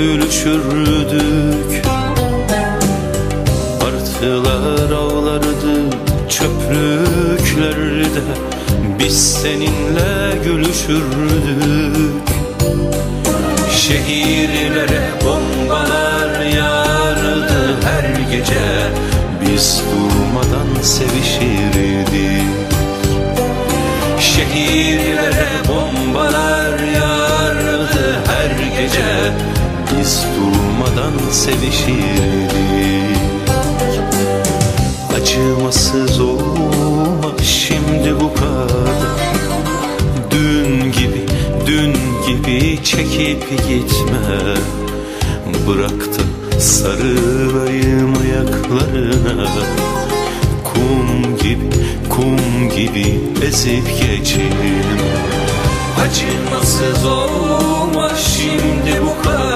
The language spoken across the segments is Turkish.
gülüşürdük Martılar avlardı çöplüklerde Biz seninle gülüşürdük. Şehirlere bombalar yağardı her gece Biz durmadan sevişirdik. Şehirlere sevişirdik. Acımasız olma şimdi bu kadar. Dün gibi, dün gibi çekip gitme. Bırak da sarılayım ayaklarına. Kum gibi, kum gibi ezip geçelim Acımasız olma şimdi bu kadar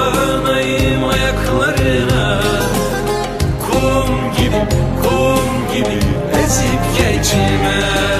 dolanayım ayaklarına. Kum gibi, kum gibi ezip geçme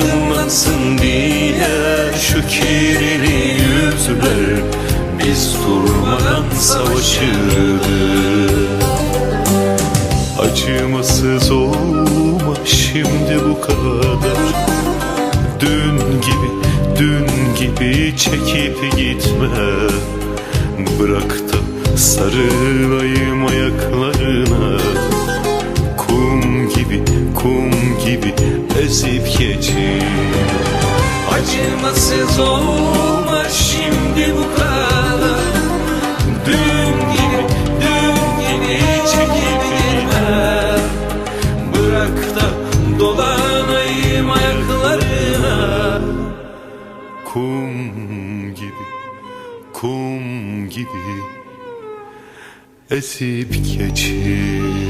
Aydınlansın diye şu kirli yüzler Biz durmadan savaşırdık. Acımasız olma şimdi bu kadar. Dün gibi, dün gibi çekip gitme. Bırak da sarılayım ayaklarına gibi ezip geçin Acımasız olma şimdi bu kadar. Dün gibi, dün gibi çekip gitme Bırak da dolanayım ayaklarına. Kum gibi, kum gibi Ezip geçir